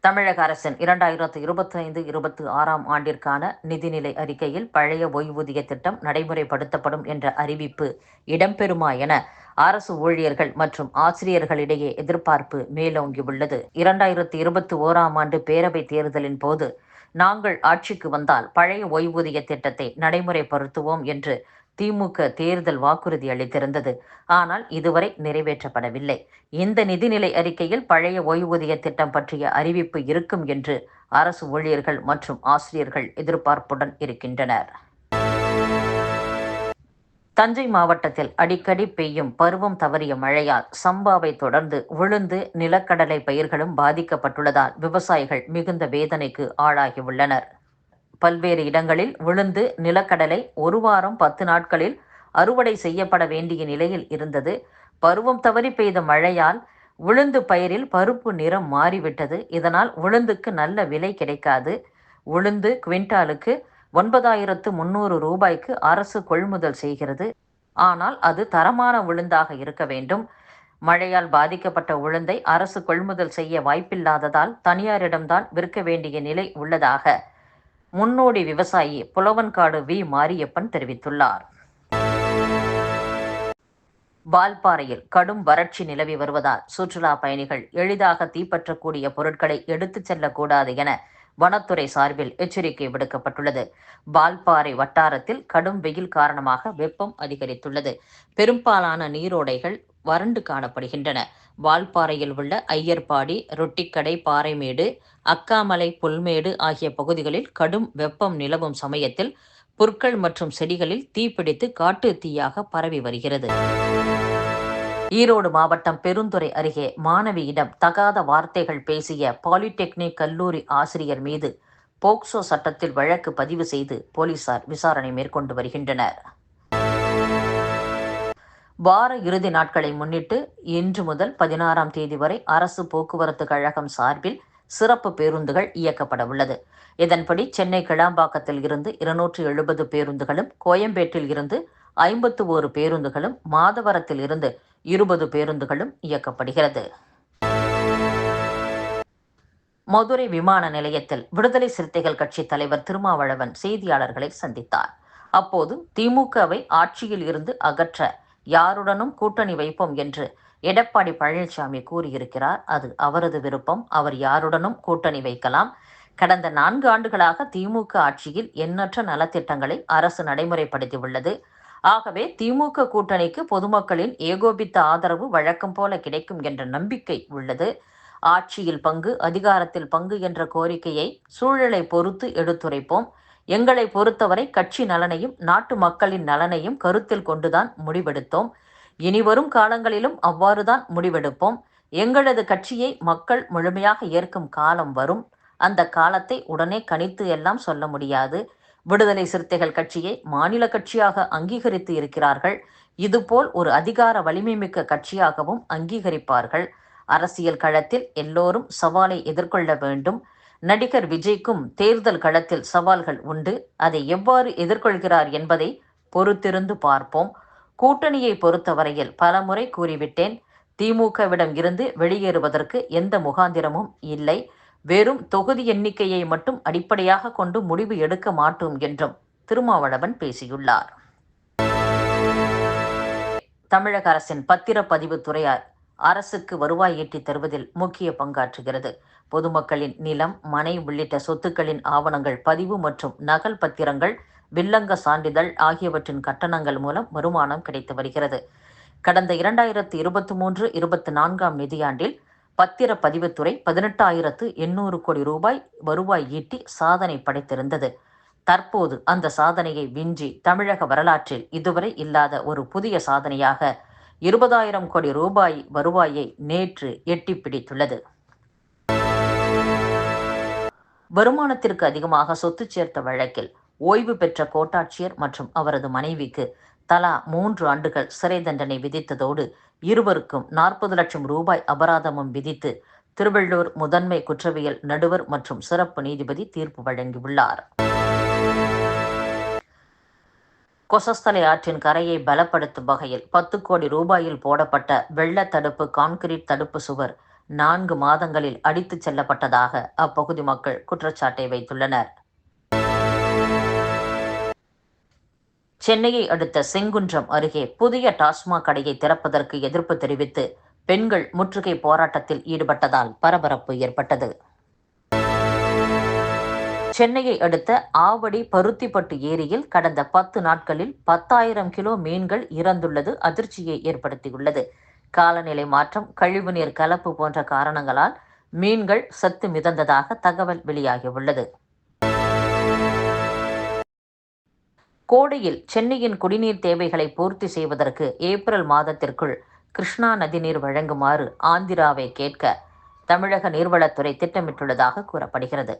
தமிழக அரசின் இரண்டாயிரத்து இருபத்தைந்து இருபத்தி ஆறாம் ஆண்டிற்கான நிதிநிலை அறிக்கையில் பழைய ஓய்வூதிய திட்டம் நடைமுறைப்படுத்தப்படும் என்ற அறிவிப்பு இடம்பெறுமா என அரசு ஊழியர்கள் மற்றும் ஆசிரியர்களிடையே எதிர்பார்ப்பு மேலோங்கியுள்ளது. இரண்டாயிரத்து இருபத்தி ஓராம் ஆண்டு பேரவைத் தேர்தலின் போது நாங்கள் ஆட்சிக்கு வந்தால் பழைய ஓய்வூதிய திட்டத்தை நடைமுறைப்படுத்துவோம் என்று திமுக தேர்தல் வாக்குறுதி அளித்திருந்தது. ஆனால் இதுவரை நிறைவேற்றப்படவில்லை. இந்த நிதிநிலை அறிக்கையில் பழைய ஓய்வூதிய திட்டம் பற்றிய அறிவிப்பு இருக்கும் என்று அரசு ஊழியர்கள் மற்றும் ஆசிரியர்கள் எதிர்பார்ப்புடன் இருக்கின்றனர். தஞ்சை மாவட்டத்தில் அடிக்கடி பெய்யும் பருவம் தவறிய மழையால் சம்பாவை தொடர்ந்து விழுந்து நிலக்கடலை பயிர்களும் பாதிக்கப்பட்டுள்ளதால் விவசாயிகள் மிகுந்த வேதனைக்கு ஆளாகியுள்ளனர். பல்வேறு இடங்களில் விழுந்து நிலக்கடலை ஒரு வாரம் பத்து நாட்களில் அறுவடை செய்யப்பட வேண்டிய நிலையில் இருந்தது. பருவம் தவறி பெய்த மழையால் உளுந்து பயிரில் பருப்பு நிறம் மாறிவிட்டது. இதனால் உளுந்துக்கு நல்ல விலை கிடைக்காது. உளுந்து குவிண்டாலுக்கு ஒன்பதாயிரத்து முன்னூறு ரூபாய்க்கு அரசு கொள்முதல் செய்கிறது. ஆனால் அது தரமான உளுந்தாக இருக்க வேண்டும். மழையால் பாதிக்கப்பட்ட உளுந்தை அரசு கொள்முதல் செய்ய வாய்ப்பில்லாததால் தனியாரிடம்தான் விற்க வேண்டிய நிலை உள்ளதாக முன்னோடி விவசாயி புலவன்காடு வி. மாரியப்பன் தெரிவித்துள்ளார். வால்பாறையில் கடும் வறட்சி நிலவி வருவதால் சுற்றுலா பயணிகள் எளிதாக தீப்பற்றக்கூடிய பொருட்களை எடுத்துச் செல்லக்கூடாது என வனத்துறை சார்பில் எச்சரிக்கை விடுக்கப்பட்டுள்ளது. வால்பாறை வட்டாரத்தில் கடும் வெயில் காரணமாக வெப்பம் அதிகரித்துள்ளது. பெரும்பாலான நீரோடைகள் வறண்டு காணப்படுகின்றன. வால்பாறையில் உள்ள ஐயர்பாடி ரொட்டிக்கடை பாறைமேடு அக்காமலை புல்மேடு ஆகிய பகுதிகளில் கடும் வெப்பம் நிலவும் சமயத்தில் புற்கள் மற்றும் செடிகளில் தீப்பிடித்து காட்டு தீயாக பரவி வருகிறது. ஈரோடு மாவட்டம் பெருந்துறை அருகே மாணவியிடம் தகாத வார்த்தைகள் பேசிய பாலிடெக்னிக் கல்லூரி ஆசிரியர் மீது போக்சோ சட்டத்தில் வழக்கு பதிவு செய்து போலீசார் விசாரணை மேற்கொண்டு வருகின்றனர். வார இறுதி நாட்களை முன்னிட்டு இன்று முதல் பதினாறாம் தேதி வரை அரசு போக்குவரத்து கழகம் சார்பில் சிறப்பு பேருந்துகள் இயக்கப்பட உள்ளது. இதன்படி சென்னை கிளாம்பாக்கத்தில் இருந்து இருநூற்று எழுபது பேருந்துகளும் கோயம்பேட்டில் இருந்து ஐம்பத்து ஓரு பேருந்துகளும் மாதவரத்தில் இருந்து இருபது பேருந்துகளும் இயக்கப்படுகிறது. மதுரை விமான நிலையத்தில் விடுதலை சிறுத்தைகள் கட்சி தலைவர் திருமாவளவன் செய்தியாளர்களை சந்தித்தார். அப்போது திமுகவை ஆட்சியில் இருந்து அகற்ற யாருடனும் கூட்டணி வைப்போம் என்று எடப்பாடி பழனிசாமி கூறியிருக்கிறார். அது அவரது விருப்பம். அவர் யாருடனும் கூட்டணி வைக்கலாம். கடந்த நான்கு ஆண்டுகளாக திமுக ஆட்சியில் எண்ணற்ற நலத்திட்டங்களை அரசு நடைமுறைப்படுத்தியுள்ளது. ஆகவே திமுக கூட்டணிக்கு பொதுமக்களின் ஏகோபித்த ஆதரவு வழக்கம் போல கிடைக்கும் என்ற நம்பிக்கை உள்ளது. ஆட்சியில் பங்கு அதிகாரத்தில் பங்கு என்ற கோரிக்கையை சூழலை பொறுத்து எடுத்துரைப்போம். எங்களை பொறுத்தவரை கட்சி நலனையும் நாட்டு மக்களின் நலனையும் கருத்தில் கொண்டுதான் முடிவெடுத்தோம். இனிவரும் காலங்களிலும் அவ்வாறுதான் முடிவெடுப்போம். எங்களது கட்சியை மக்கள் முழுமையாக ஏற்கும் காலம் வரும். அந்த காலத்தை உடனே கணித்து எல்லாம் சொல்ல முடியாது. விடுதலை சிறுத்தைகள் கட்சியை மாநில கட்சியாக அங்கீகரித்து இருக்கிறார்கள். இதுபோல் ஒரு அதிகார வலிமை மிக்க கட்சியாகவும் அங்கீகரிப்பார்கள். அரசியல் களத்தில் எல்லோரும் சவாலை எதிர்கொள்ள வேண்டும். நடிகர் விஜய்க்கும் தேர்தல் களத்தில் சவால்கள் உண்டு. அதை எவ்வாறு எதிர்கொள்கிறார் என்பதை பொறுத்திருந்து பார்ப்போம். கூட்டணியை பொறுத்தவரையில் பலமுறை கூறிவிட்டேன். திமுகவிடம் இருந்து வெளியேறுவதற்கு எந்த முகாந்திரமும் இல்லை. வெறும் தொகுதி எண்ணிக்கையை மட்டும் அடிப்படையாக கொண்டு முடிவு எடுக்க மாட்டோம் என்றும் திருமாவளவன் பேசியுள்ளார். தமிழக அரசின் பத்திரப்பதிவு துறையார் அரசுக்கு வருவாய் ஈட்டித் தருவதில் முக்கிய பங்காற்றுகிறது. பொதுமக்களின் நிலம் மனை உள்ளிட்ட சொத்துக்களின் ஆவணங்கள் பதிவு மற்றும் நகல் பத்திரங்கள் வில்லங்க சான்றிதழ் ஆகியவற்றின் கட்டணங்கள் மூலம் வருமானம் கிடைத்து வருகிறது. கடந்த இரண்டாயிரத்து இருபத்தி மூன்று இருபத்தி நான்காம் நிதியாண்டில் பத்திர பதிவுத்துறை பதினெட்டாயிரத்து எண்ணூறு கோடி ரூபாய் வருவாய் ஈட்டி சாதனை படைத்திருந்தது. தற்போது அந்த சாதனையை விஞ்சி தமிழக வரலாற்றில் இதுவரை இல்லாத ஒரு புதிய சாதனையாக இருபதாயிரம் கோடி ரூபாய் வருவாயை நேற்று எட்டி பிடித்துள்ளது. வருமானத்திற்கு அதிகமாக சொத்து சேர்த்த வழக்கில் ஓய்வு பெற்ற கோட்டாட்சியர் மற்றும் அவரது மனைவிக்கு தலா மூன்று ஆண்டுகள் சிறை தண்டனை விதித்ததோடு இருவருக்கும் நாற்பது லட்சம் ரூபாய் அபராதமும் விதித்து திருவள்ளூர் முதன்மை குற்றவியல் நடுவர் மற்றும் சிறப்பு நீதிபதி தீர்ப்பு வழங்கியுள்ளார். கொசஸ்தலை ஆற்றின் கரையை பலப்படுத்தும் வகையில் பத்து கோடி ரூபாயில் போடப்பட்ட வெள்ள தடுப்பு கான்கிரீட் தடுப்பு சுவர் நான்கு மாதங்களில் அடித்துச் செல்லப்பட்டதாக அப்பகுதி மக்கள் குற்றச்சாட்டை வைத்துள்ளனர். சென்னையை அடுத்த செங்குன்றம் அருகே புதிய டாஸ்மாக் கடையை திறப்பதற்கு எதிர்ப்பு தெரிவித்து பெண்கள் முற்றுகை போராட்டத்தில் ஈடுபட்டதால் பரபரப்பு ஏற்பட்டது. சென்னையை அடுத்த ஆவடி பருத்திப்பட்டு ஏரியில் கடந்த பத்து நாட்களில் பத்தாயிரம் கிலோ மீன்கள் இறந்துள்ளது அதிர்ச்சியை ஏற்படுத்தியுள்ளது. காலநிலை மாற்றம் கழிவுநீர் கலப்பு போன்ற காரணங்களால் மீன்கள் சத்து மிதந்ததாக தகவல் வெளியாகியுள்ளது. கோடையில் சென்னையின் குடிநீர் தேவைகளை பூர்த்தி செய்வதற்கு ஏப்ரல் மாதத்திற்குள் கிருஷ்ணா நதிநீர் வழங்குமாறு ஆந்திராவை கேட்க தமிழக நீர்வளத்துறை திட்டமிட்டுள்ளதாக கூறப்படுகிறது.